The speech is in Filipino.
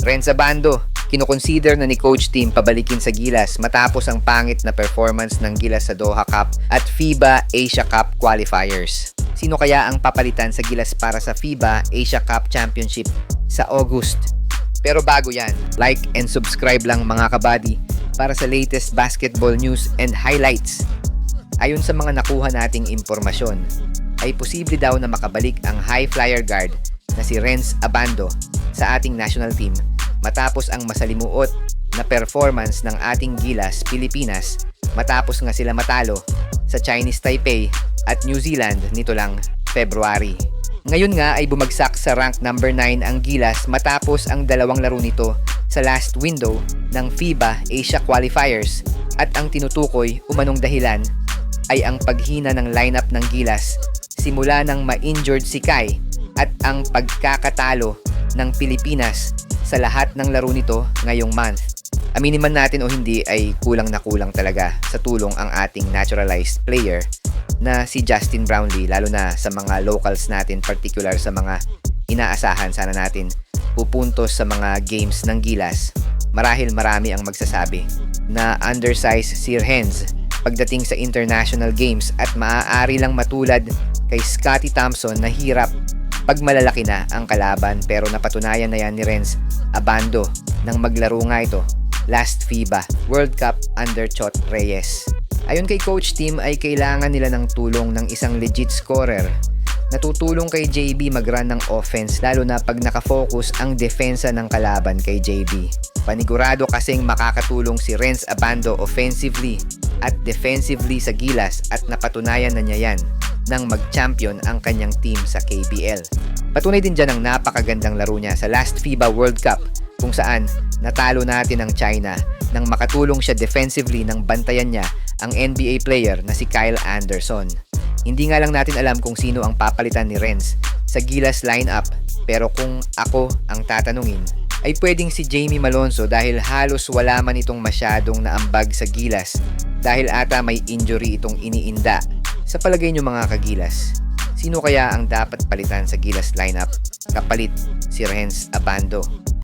Renza Bando, kinoconsider na ni Coach Team pabalikin sa Gilas matapos ang pangit na performance ng Gilas sa Doha Cup at FIBA Asia Cup qualifiers. Sino kaya ang papalitan sa Gilas para sa FIBA Asia Cup Championship sa August? Pero bago yan, like and subscribe lang mga kabady para sa latest basketball news and highlights. Ayon sa mga nakuha nating impormasyon, ay posible daw na makabalik ang high flyer guard na si Renz Abando sa ating national team matapos ang masalimuot na performance ng ating Gilas Pilipinas matapos nga sila matalo sa Chinese Taipei at New Zealand nito lang February. Ngayon nga ay bumagsak sa rank number 9 ang Gilas matapos ang dalawang laro nito sa last window ng FIBA Asia Qualifiers at ang tinutukoy umanong dahilan ay ang paghina ng lineup ng Gilas simula nang ma-injured si Kai at ang pagkakatalo ng Pilipinas sa lahat ng laro nito ngayong month. Aminin man natin o hindi ay kulang na kulang talaga sa tulong ang ating naturalized player na si Justin Brownlee lalo na sa mga locals natin particular sa mga inaasahan sana natin pupuntos sa mga games ng Gilas. Marahil marami ang magsasabi na undersized Sir Hens pagdating sa international games at maaari lang matulad kay Scotty Thompson na hirap pag malalaki na ang kalaban pero napatunayan na yan ni Renz Abando nang maglaro nga ito last FIBA World Cup under Chot Reyes. Ayon kay coach team ay kailangan nila ng tulong ng isang legit scorer Natutulong kay JB mag-run ng offense lalo na pag nakafocus ang depensa ng kalaban kay JB. Panigurado kasing makakatulong si Renz Abando offensively at defensively sa Gilas at napatunayan na niya yan nang mag-champion ang kanyang team sa KBL. Patunay din dyan ang napakagandang laro niya sa last FIBA World Cup kung saan natalo natin ang China nang makatulong siya defensively nang bantayan niya ang NBA player na si Kyle Anderson. Hindi nga lang natin alam kung sino ang papalitan ni Renz sa Gilas lineup pero kung ako ang tatanungin ay pwedeng si Jamie Malonzo dahil halos wala man itong masyadong naambag sa Gilas dahil ata may injury itong iniinda. Sa palagay nyo mga kagilas, sino kaya ang dapat palitan sa Gilas lineup kapalit si Renz Abando?